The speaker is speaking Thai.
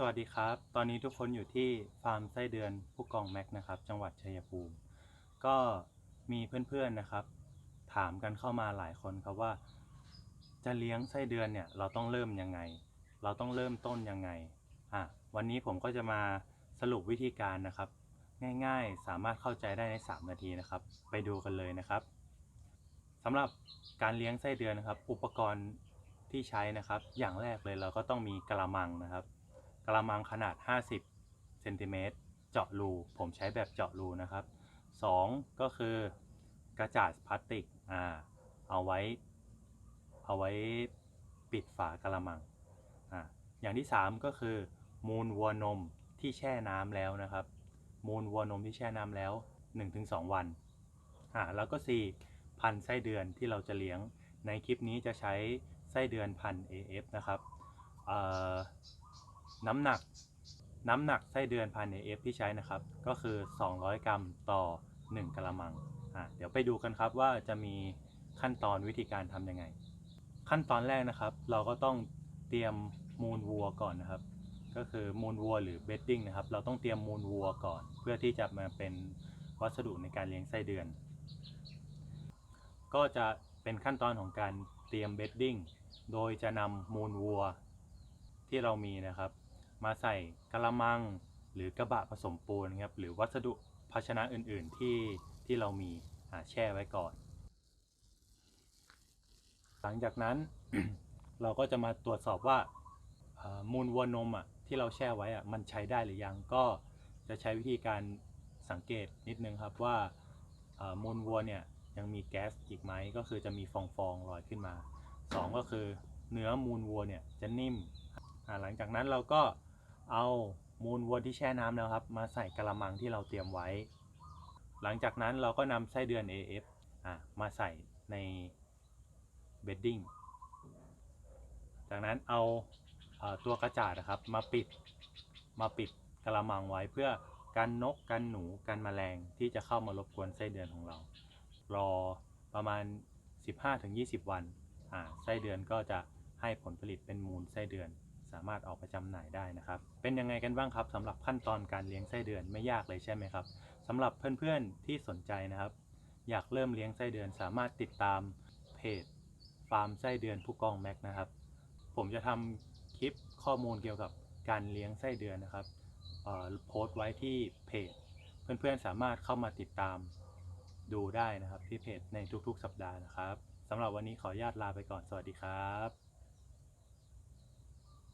สวัสดีครับ ตอนนี้ทุกคนอยู่ที่ฟาร์มไส้เดือนผู้กองแม็กนะครับ จังหวัดชัยภูมิ ก็มีเพื่อนๆนะครับ ถามกันเข้ามาหลายคนครับว่า จะเลี้ยงไส้เดือนเนี่ยเราต้องเริ่มยังไง เราต้องเริ่มต้นยังไงอะวันนี้ผมก็จะมาสรุปวิธีการนะครับ ง่ายๆสามารถเข้าใจได้ใน 3 นาทีนะครับ ไปดูกันเลยนะครับสำหรับการเลี้ยงไส้เดือนนะครับ อุปกรณ์ที่ใช้นะครับ อย่างแรกเลยเราก็ต้องมีกระมังนะครับ กระมังขนาด 50เซนติเมตรเจาะรู ผมใช้แบบเจาะรูนะครับ 2 ก็คือกระจาดพลาสติกอ่าเอาไว้ เอาไว้ปิดฝากระมังอ่าอย่างที่ 3 ก็คือ มูลวัวนมที่แช่น้ำแล้วนะครับ มูลวัวนมที่แช่น้ำแล้ว 1-2 วันอ่าแล้วก็ 4 พันไส้เดือนที่เราจะเลี้ยงในคลิปนี้จะใช้ไส้เดือนพัน AF นะครับเอ่อ น้ำหนัก น้ำหนักไส้เดือนพันธุ์ AF ที่ใช้นะครับ ก็คือ 200 กรัมต่อ 1กะละมังอ่าเดี๋ยวไปดูกันครับว่าจะมีขั้นตอนวิธีการทำยังไง ขั้นตอนแรกนะครับ เราก็ต้องเตรียมมูลวัวก่อนนะครับ ก็คือมูลวัวหรือเบดดิ้งนะครับ เราต้องเตรียมมูลวัวก่อน เพื่อที่จะมาเป็นวัสดุในการเลี้ยงไส้เดือน ก็จะเป็นขั้นตอนของการเตรียมเบดดิ้ง โดยจะนำมูลวัวที่เรามีนะครับ มาใส่กระมังหรือกระบะผสมปูนครับหรือวัสดุภาชนะอื่นๆที่ที่เรามีแช่ไว้ก่อน หลังจากนั้น เราก็จะมาตรวจสอบว่ามูลวัวนมอะที่เราแช่ไว้อะมันใช้ได้หรือยังก็จะใช้วิธีการสังเกตนิดนึงครับว่ามูลวัวเนี่ยยังมีแก๊สอีกไหมก็คือจะมีฟองๆลอยขึ้นมาสองก็คือเนื้อมูลวัวเนี่ยจะนิ่มหลังจากนั้นเราก็ เอามูลวัวที่แช่น้ำแล้วครับ มาใส่กระมังที่เราเตรียมไว้ หลังจากนั้นเราก็นำไส้เดือน AF อะมาใส่ในเบดดิ้งจากนั้นเอาเอ่อตัวกระจาดนะครับมาปิดมาปิดกระมังไว้เพื่อกันนกกันหนูกันแมลงที่จะเข้ามารบกวนไส้เดือนของเรา รอประมาณ 15-20 วันอ่าไส้เดือนก็จะให้ผลผลิตเป็นมูลไส้เดือน สามารถออกไปจำหน่ายได้นะครับ เป็นยังไงกันบ้างครับสำหรับขั้นตอนการเลี้ยงไส้เดือนไม่ยากเลยใช่ไหมครับสำหรับเพื่อนๆที่สนใจนะครับ อยากเริ่มเลี้ยงไส้เดือนสามารถติดตามเพจฟาร์มไส้เดือนผู้กองแม็กนะครับ ผมจะทำคลิปข้อมูลเกี่ยวกับการเลี้ยงไส้เดือนนะครับโพสต์ไว้ที่เพจ เพื่อนๆสามารถเข้ามาติดตามดูได้นะครับที่เพจในทุกๆ สัปดาห์นะครับสำหรับวันนี้ขออนุญาตลาไปก่อนสวัสดีครับ